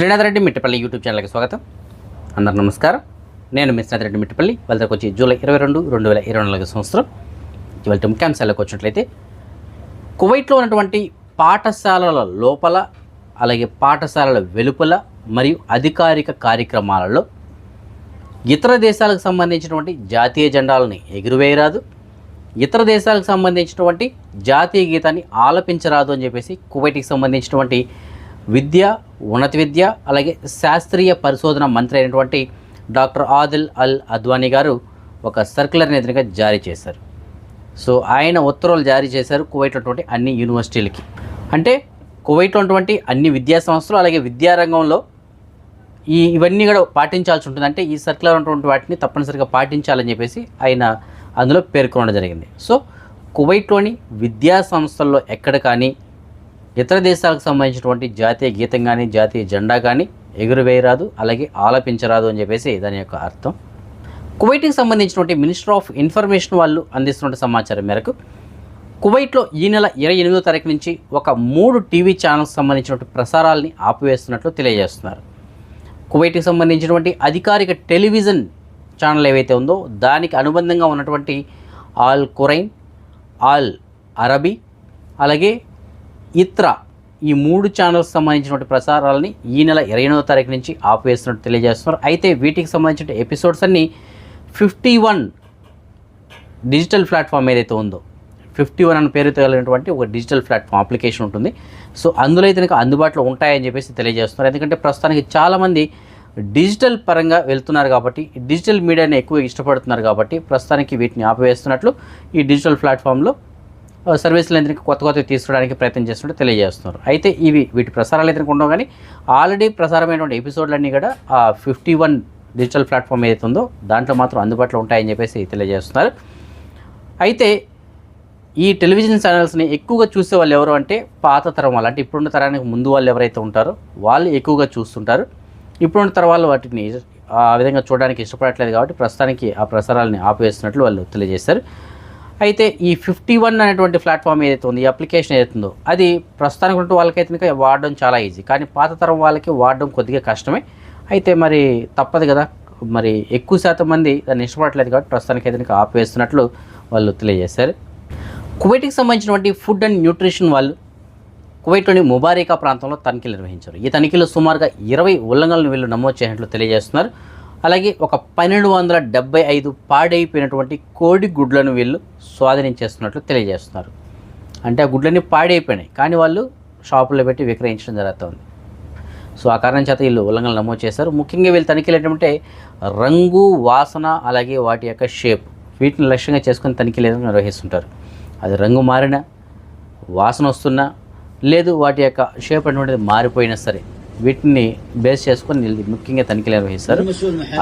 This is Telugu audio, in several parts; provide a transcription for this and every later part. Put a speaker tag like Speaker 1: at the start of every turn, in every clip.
Speaker 1: శ్రీనాథ్ రెడ్డి మిట్టపల్లి యూట్యూబ్ ఛానల్కి స్వాగతం. అందరు నమస్కారం. నేను మీ శ్రీనాథ్ రెడ్డి మిట్టపల్లి. వాళ్ళకి వచ్చి జూలై ఇరవై రెండు రెండు వేల ఇరవై నాలుగు సంవత్సరం. ఇవాళ ముఖ్యాంశాలకు వచ్చినట్లయితే కువైట్లో ఉన్నటువంటి పాఠశాలల లోపల అలాగే పాఠశాలల వెలుపల మరియు అధికారిక కార్యక్రమాలలో ఇతర దేశాలకు సంబంధించినటువంటి జాతీయ జెండాలని ఎగురువేయరాదు. ఇతర దేశాలకు సంబంధించినటువంటి జాతీయ గీతాన్ని ఆలపించరాదు అని చెప్పేసి కువైట్కి సంబంధించినటువంటి విద్య ఉన్నత విద్య అలాగే శాస్త్రీయ పరిశోధన మంత్రి అయినటువంటి డాక్టర్ ఆదిల్ అల్ అద్వానీ గారు ఒక సర్క్యులర్ ఎదురుగా జారీ చేశారు. సో ఆయన ఉత్తర్వులు జారీ చేశారు కువైట్ ఉన్నటువంటి అన్ని యూనివర్సిటీలకి. అంటే కువైట్లో ఉన్నటువంటి అన్ని విద్యా సంస్థలు అలాగే విద్యారంగంలో ఈ ఇవన్నీ కూడా పాటించాల్సి ఉంటుంది. అంటే ఈ సర్క్యులర్ ఉన్నటువంటి వాటిని తప్పనిసరిగా పాటించాలని చెప్పేసి ఆయన అందులో పేర్కొనడం జరిగింది. సో కువైట్లోని విద్యా సంస్థల్లో ఎక్కడ కానీ ఇతర దేశాలకు సంబంధించినటువంటి జాతీయ గీతం కానీ జాతీయ జెండా కానీ ఎగురువేయరాదు అలాగే ఆలపించరాదు అని చెప్పేసి దాని యొక్క అర్థం. కువైట్కి సంబంధించినటువంటి మినిస్టర్ ఆఫ్ ఇన్ఫర్మేషన్ వాళ్ళు అందిస్తున్న సమాచారం మేరకు కువైట్లో ఈ నెల ఇరవై ఎనిమిదో తారీఖు నుంచి ఒక మూడు టీవీ ఛానల్స్ సంబంధించినటువంటి ప్రసారాల్ని ఆపివేస్తున్నట్లు తెలియజేస్తున్నారు. కువైట్కి సంబంధించినటువంటి అధికారిక టెలివిజన్ ఛానల్ ఏవైతే ఉందో దానికి అనుబంధంగా ఉన్నటువంటి ఆల్ కురైన్ ఆల్ అరబీ అలాగే ఇత్ర ఈ మూడు ఛానల్స్ సంబంధించినటువంటి ప్రసారాలని ఈ నెల ఇరవై ఎనిమిదో తారీఖు నుంచి ఆపివేస్తున్నట్టు తెలియజేస్తున్నారు. అయితే వీటికి సంబంధించిన ఎపిసోడ్స్ అన్నీ ఫిఫ్టీ వన్ డిజిటల్ ప్లాట్ఫామ్ ఏదైతే ఉందో ఫిఫ్టీ వన్ అనే పేరుతో వెళ్ళినటువంటి ఒక డిజిటల్ ప్లాట్ఫామ్ అప్లికేషన్ ఉంటుంది. సో అందులో అయితే కనుక అందుబాటులో ఉంటాయని చెప్పేసి తెలియజేస్తున్నారు. ఎందుకంటే ప్రస్తుతానికి చాలామంది డిజిటల్ పరంగా వెళ్తున్నారు కాబట్టి డిజిటల్ మీడియాని ఎక్కువ ఇష్టపడుతున్నారు కాబట్టి ప్రస్తుతానికి వీటిని ఆపివేస్తున్నట్లు ఈ డిజిటల్ ప్లాట్ఫామ్లో సర్వీసులు ఎందుకు కొత్త కొత్తవి తీసుకోవడానికి ప్రయత్నం చేస్తున్నట్టు తెలియజేస్తున్నారు. అయితే ఇవి వీటి ప్రసారాలు ఎందుకు ఉండవు కానీ ఆల్రెడీ ప్రసారమైనటువంటి ఎపిసోడ్లన్నీ కూడా ఆ ఫిఫ్టీ వన్ డిజిటల్ ప్లాట్ఫామ్ ఏదైతే ఉందో దాంట్లో మాత్రం అందుబాటులో ఉంటాయని చెప్పేసి తెలియజేస్తున్నారు. అయితే ఈ టెలివిజన్ ఛానల్స్ని ఎక్కువగా చూసే వాళ్ళు ఎవరు అంటే పాత తరం వాళ్ళు. అంటే ఇప్పుడున్న తరానికి ముందు వాళ్ళు ఎవరైతే ఉంటారో వాళ్ళు ఎక్కువగా చూస్తుంటారు. ఇప్పుడున్న తరం వాళ్ళు వాటిని ఆ విధంగా చూడడానికి ఇష్టపడట్లేదు కాబట్టి ప్రస్తుతానికి ఆ ప్రసారాలని ఆపివేస్తున్నట్లు వాళ్ళు తెలియజేశారు. అయితే ఈ ఫిఫ్టీ వన్ అనేటువంటి ప్లాట్ఫామ్ ఏదైతే ఉంది ఈ అప్లికేషన్ ఏదైతుందో ఉందో అది ప్రస్తుతానికి ఉన్న వాళ్ళకైతే వాడడం చాలా ఈజీ. కానీ పాత తరం వాళ్ళకి వాడడం కొద్దిగా కష్టమే. అయితే మరి తప్పదు కదా. మరి ఎక్కువ శాతం మంది దాన్ని ఇష్టపడట్లేదు కాబట్టి ప్రస్తుతానికి అయితే కనుక ఆపివేస్తున్నట్లు వాళ్ళు తెలియజేశారు. కువైట్కి సంబంధించినటువంటి ఫుడ్ అండ్ న్యూట్రిషన్ వాళ్ళు కువైట్లోని ముబారికా ప్రాంతంలో తనిఖీలు నిర్వహించారు. ఈ తనిఖీలో సుమారుగా ఇరవై ఉల్లంఘనలు వీళ్ళు నమోదు చేసినట్లు తెలియజేస్తున్నారు. అలాగే ఒక పన్నెండు వందల డెబ్బై ఐదు పాడైపోయినటువంటి కోడి గుడ్లను వీళ్ళు స్వాధీనం చేస్తున్నట్లు తెలియజేస్తున్నారు. అంటే ఆ గుడ్లన్నీ పాడైపోయినాయి కానీ వాళ్ళు షాపులో పెట్టి విక్రయించడం జరుగుతుంది. సో ఆ కారణం చేత వీళ్ళు ఉల్లంఘనలు నమోదు చేశారు. ముఖ్యంగా వీళ్ళు తనిఖీలు ఏంటంటే రంగు వాసన అలాగే వాటి యొక్క షేప్ వీటిని లక్ష్యంగా చేసుకుని తనిఖీలు ఏదైనా నిర్వహిస్తుంటారు. అది రంగు మారినా వాసన వస్తున్నా లేదు వాటి యొక్క షేప్ అటువంటిది మారిపోయినా సరే వీటిని బేస్ చేసుకొని ముఖ్యంగా తనిఖీలు నిర్వహిస్తారు.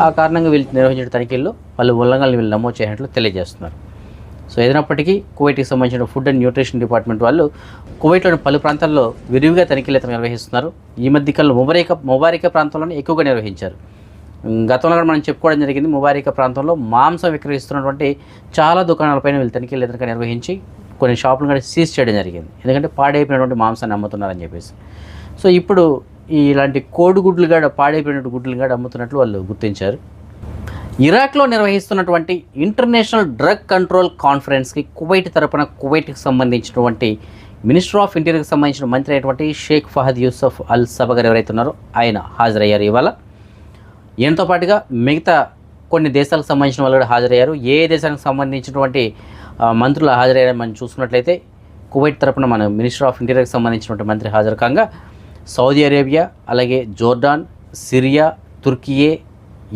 Speaker 1: ఆ కారణంగా వీళ్ళు నిర్వహించిన తనిఖీల్లో పలు ఉల్లంఘనలు వీళ్ళు నమోదు చేసినట్లు తెలియజేస్తున్నారు. సో ఏదైనప్పటికీ కువైట్కి సంబంధించిన ఫుడ్ అండ్ న్యూట్రిషన్ డిపార్ట్మెంట్ వాళ్ళు కువైట్లోని పలు ప్రాంతాల్లో విరివిగా తనిఖీలు అయితే నిర్వహిస్తున్నారు. ఈ మధ్య కాలంలో ముబారిక ముబారిక ప్రాంతంలోనే ఎక్కువగా నిర్వహించారు. గతంలో కూడా మనం చెప్పుకోవడం జరిగింది ముబారిక ప్రాంతంలో మాంసం విక్రయిస్తున్నటువంటి చాలా దుకాణాలపైన వీళ్ళు తనిఖీలు ఎదురుగా నిర్వహించి కొన్ని షాపులు కూడా సీజ్ చేయడం జరిగింది. ఎందుకంటే పాడైపోయినటువంటి మాంసాన్ని అమ్ముతున్నారని చెప్పేసి. సో ఇప్పుడు ఇలాంటి కోడిగుడ్లు కూడా పాడైపోయినట్టు గుడ్లు కూడా అమ్ముతున్నట్లు వాళ్ళు గుర్తించారు. ఇరాక్లో నిర్వహిస్తున్నటువంటి ఇంటర్నేషనల్ డ్రగ్ కంట్రోల్ కాన్ఫరెన్స్కి కువైట్ తరపున కువైట్కి సంబంధించినటువంటి మినిస్టర్ ఆఫ్ ఇంటీరియర్కి సంబంధించిన మంత్రి అయినటువంటి షేక్ ఫహద్ యూసఫ్ అల్ సబగర్ ఎవరైతే ఉన్నారో ఆయన హాజరయ్యారు ఇవాళ. ఈయనతో పాటుగా మిగతా కొన్ని దేశాలకు సంబంధించిన వాళ్ళు కూడా హాజరయ్యారు. ఏ దేశానికి సంబంధించినటువంటి మంత్రులు హాజరయ్యారని మనం చూసుకున్నట్లయితే కువైట్ తరపున మన మినిస్టర్ ఆఫ్ ఇంటీరియర్కి సంబంధించినటువంటి మంత్రి హాజరు కాగా సౌదీ అరేబియా అలాగే Jordan Syria Turkiye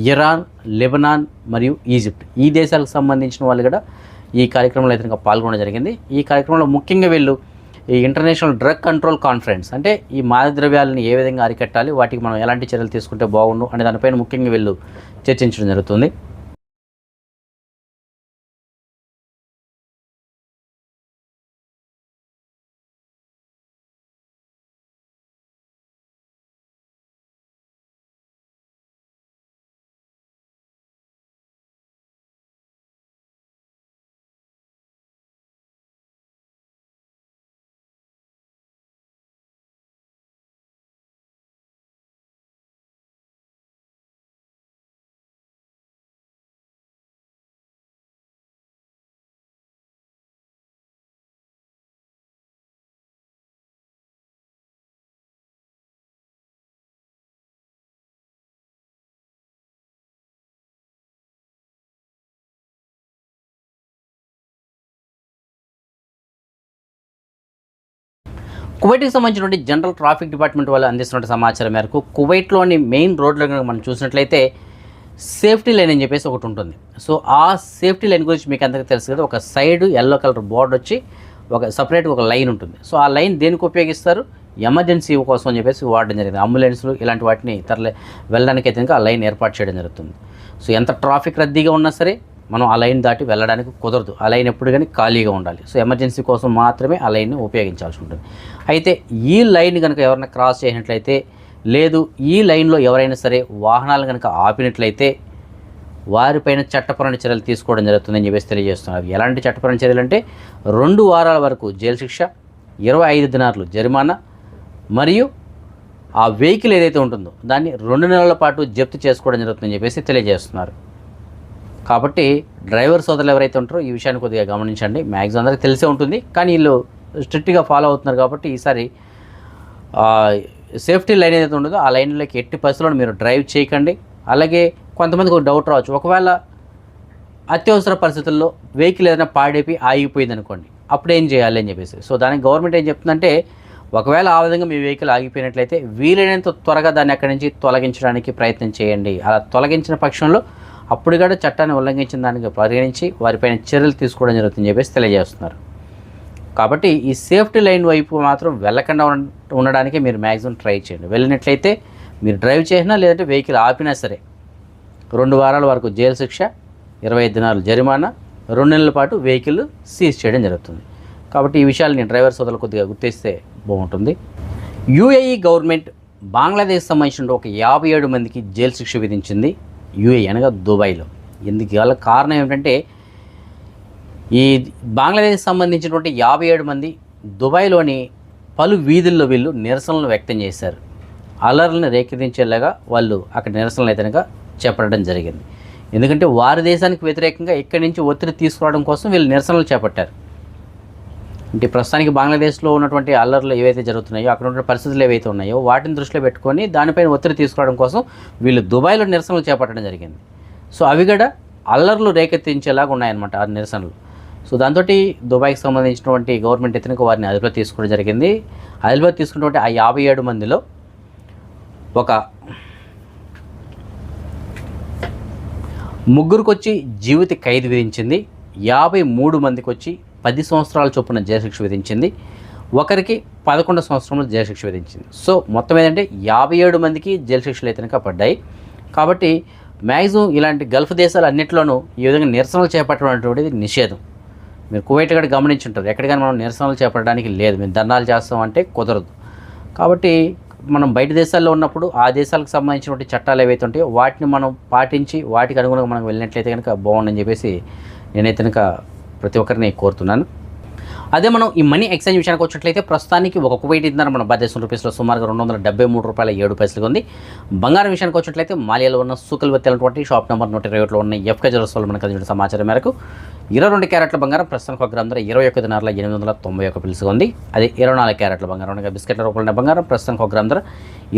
Speaker 1: Iran Lebanon మరియు ఈజిప్ట్. ఈ దేశాలకు సంబంధించిన వాళ్ళు కూడా ఈ కార్యక్రమంలో అయితే పాల్గొనడం జరిగింది. ఈ కార్యక్రమంలో ముఖ్యంగా వీళ్ళు ఈ ఇంటర్నేషనల్ డ్రగ్ కంట్రోల్ కాన్ఫరెన్స్ అంటే ఈ మాదద్రవ్యాలను ఏ విధంగా అరికట్టాలి వాటికి మనం ఎలాంటి చర్యలు తీసుకుంటే బాగుండు అనే దానిపైన ముఖ్యంగా వీళ్ళు చర్చించడం జరుగుతుంది. కువైట్కి సంబంధించినటువంటి జనరల్ ట్రాఫిక్ డిపార్ట్మెంట్ వాళ్ళు అందిస్తున్న సమాచారం మేరకు కువైట్లోని మెయిన్ రోడ్లు కనుక మనం చూసినట్లయితే సేఫ్టీ లైన్ అని చెప్పేసి ఒకటి ఉంటుంది. సో ఆ సేఫ్టీ లైన్ గురించి మీకు అందరికీ తెలుసు కదా ఒక సైడ్ ఎల్లో కలర్ బోర్డు వచ్చి ఒక సపరేట్గా ఒక లైన్ ఉంటుంది. సో ఆ లైన్ దేనికి ఉపయోగిస్తారు? ఎమర్జెన్సీ కోసం అని చెప్పేసి వాడడం జరిగింది. అంబులెన్స్లు ఇలాంటి వాటిని తరలి వెళ్ళడానికి అయితే ఆ లైన్ ఏర్పాటు చేయడం జరుగుతుంది. సో ఎంత ట్రాఫిక్ రద్దీగా ఉన్నా సరే మనం ఆ లైన్ దాటి వెళ్ళడానికి కుదరదు. ఆ లైన్ ఎప్పుడు కానీ ఖాళీగా ఉండాలి. సో ఎమర్జెన్సీ కోసం మాత్రమే ఆ లైన్ని ఉపయోగించాల్సి ఉంటుంది. అయితే ఈ లైన్ కనుక ఎవరైనా క్రాస్ చేసినట్లయితే లేదు ఈ లైన్లో ఎవరైనా సరే వాహనాలు కనుక ఆపినట్లయితే వారిపైన చట్టపరమైన చర్యలు తీసుకోవడం జరుగుతుందని చెప్పేసి తెలియజేస్తున్నారు. ఎలాంటి చట్టపరమైన చర్యలు అంటే రెండు వారాల వరకు జైలు శిక్ష ఇరవై ఐదు దినార్లు జరిమానా మరియు ఆ వెహికల్ ఏదైతే ఉంటుందో దాన్ని రెండు నెలల పాటు జప్తు చేసుకోవడం జరుగుతుందని చెప్పేసి తెలియజేస్తున్నారు. కాబట్టి డ్రైవర్ సోదరులు ఎవరైతే ఉంటారో ఈ విషయాన్ని కొద్దిగా గమనించండి. మ్యాక్సిమం అందరికీ తెలిసే ఉంటుంది. కానీ వీళ్ళు స్ట్రిక్ట్గా ఫాలో అవుతున్నారు కాబట్టి ఈసారి సేఫ్టీ లైన్ ఏదైతే ఉండదో ఆ లైన్లోకి ఎట్టి పరిస్థితుల్లో మీరు డ్రైవ్ చేయకండి. అలాగే కొంతమందికి ఒక డౌట్ రావచ్చు. ఒకవేళ అత్యవసర పరిస్థితుల్లో వెహికల్ ఏదైనా పాడైపోయి ఆగిపోయింది అనుకోండి అప్పుడు ఏం చేయాలి అని చెప్పేసి. సో దానికి గవర్నమెంట్ ఏం చెప్తుందంటే ఒకవేళ ఆ విధంగా మీ వెహికల్ ఆగిపోయినట్లయితే వీలైనంత త్వరగా దాన్ని అక్కడి నుంచి తొలగించడానికి ప్రయత్నం చేయండి. అలా తొలగించిన పక్షంలో అప్పుడు కూడా చట్టాన్ని ఉల్లంఘించిన దానికి పరిగణించి వారిపైన చర్యలు తీసుకోవడం జరుగుతుందని చెప్పేసి తెలియజేస్తున్నారు. కాబట్టి ఈ సేఫ్టీ లైన్ వైపు మాత్రం వెళ్ళకుండా ఉండడానికి మీరు మ్యాక్సిమం ట్రై చేయండి. వెళ్ళినట్లయితే మీరు డ్రైవ్ చేసినా లేదంటే వెహికల్ ఆపినా సరే రెండు వారాల వరకు జైలు శిక్ష ఇరవై ఐదు దినాలు జరిమానా రెండు నెలల పాటు వెహికల్ సీజ్ చేయడం జరుగుతుంది. కాబట్టి ఈ విషయాలు నేను డ్రైవర్ సోదరులు కొద్దిగా గుర్తిస్తే బాగుంటుంది. యూఏఈ గవర్నమెంట్ బంగ్లాదేశ్ సంబంధించిన ఒక యాభై ఏడు మందికి జైలు శిక్ష విధించింది. యూఏ అనగా దుబాయ్లో. ఎందుకు గల కారణం ఏమిటంటే ఈ బంగ్లాదేశ్ సంబంధించినటువంటి యాభై ఏడు మంది దుబాయ్లోని పలు వీధుల్లో వీళ్ళు నిరసనలు వ్యక్తం చేశారు. అలర్లను రేకెత్తించేలాగా వాళ్ళు అక్కడ నిరసనలు అయితే చెప్పడం జరిగింది. ఎందుకంటే వారి దేశానికి వ్యతిరేకంగా ఇక్కడి నుంచి ఒత్తిడి తీసుకురావడం కోసం వీళ్ళు నిరసనలు చేపట్టారు. అంటే ప్రస్తుతానికి బంగ్లాదేశ్లో ఉన్నటువంటి అల్లర్లు ఏవైతే జరుగుతున్నాయో అక్కడ ఉన్న పరిస్థితులు ఏవైతే ఉన్నాయో వాటిని దృష్టిలో పెట్టుకొని దానిపైన ఒత్తిడి తీసుకురావడం కోసం వీళ్ళు దుబాయ్లో నిరసనలు చేపట్టడం జరిగింది. సో అవి కూడా అల్లర్లు రేకెత్తించేలాగా ఉన్నాయన్నమాట ఆ నిరసనలు. సో దాంతో దుబాయ్కి సంబంధించినటువంటి గవర్నమెంట్ ఎత్తునకు వారిని అదుపులో తీసుకోవడం జరిగింది. అదుపులో తీసుకున్నటువంటి ఆ యాభై ఏడు మందిలో ఒక ముగ్గురికి వచ్చి జీవిత ఖైదు విధించింది. యాభై మూడు మందికి వచ్చి పది సంవత్సరాల చొప్పున జైలు శిక్ష విధించింది. ఒకరికి పదకొండు సంవత్సరంలో జైలు శిక్ష విధించింది. సో మొత్తం ఏంటంటే యాభై ఏడు మందికి జైలు శిక్షలు అయితే పడ్డాయి. కాబట్టి మ్యాక్సిమం ఇలాంటి గల్ఫ్ దేశాలు అన్నింటిలోనూ ఈ విధంగా నిరసనలు చేపట్టడం నిషేధం. మీరు కువైట్ కూడా గమనించి ఉంటారు ఎక్కడికైనా మనం నిరసనలు చేపట్టడానికి లేదు. మేము ధర్నాలు చేస్తాం అంటే కుదరదు. కాబట్టి మనం బయట దేశాల్లో ఉన్నప్పుడు ఆ దేశాలకు సంబంధించినటువంటి చట్టాలు ఏవైతే ఉంటాయో వాటిని మనం పాటించి వాటికి అనుగుణంగా మనం వెళ్ళినట్లయితే కనుక బాగుండని చెప్పేసి నేనైతే కనుక ప్రతి ఒక్కరిని కోరుతున్నాను. అదే మనం ఈ మనీ ఎక్స్చేంజ్ విషయానికి వచ్చినట్లయితే ప్రస్తుతానికి ఒక కువైట్ మన భారతదేశం రూపీస్లో సుమారుగా రెండు వందల డెబ్బై మూడు రూపాయల ఏడు పైసలుగా ఉంది. బంగారం విషయానికి వచ్చినట్లయితే మాలియాలో ఉన్న సూకల్ వెత్తైనటువంటి షాప్ నెంబర్ నూట ఇరవై ఒకటిలో ఉన్న ఎఫ్కే జ్యువెల్స్ వల్ల మనకు అందించిన సమాచారం మేరకు ఇరవై రెండు క్యారెట్ల బంగారం ప్రస్తుతానికి ఒక గ్రామ ధర ఇరవై ఒక దినారుల ఎనిమిది వందల తొంభై ఒక పిలుసుగా ఉంది. అదే ఇరవై నాలుగు క్యారెట్ల బంగారం అనగా బిస్కెట్ల రూపాయల బంగారం ప్రస్తుతానికి ఒక గ్రామ ధర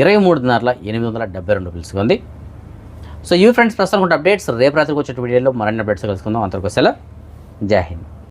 Speaker 1: ఇరవై మూడు దినారుల ఎనిమిది వందల డెబ్బై రెండు పిలుసుగా ఉంది. సో ఈ ఫ్రెండ్స్ ప్రస్తుతం అప్డేట్స్. రేపు రాత్రికి వచ్చే వీడియోలో మరిన్ని అప్డేట్స్ కలుసుకుందాం. అంతవరకు సెలవు. জয় হিন্দ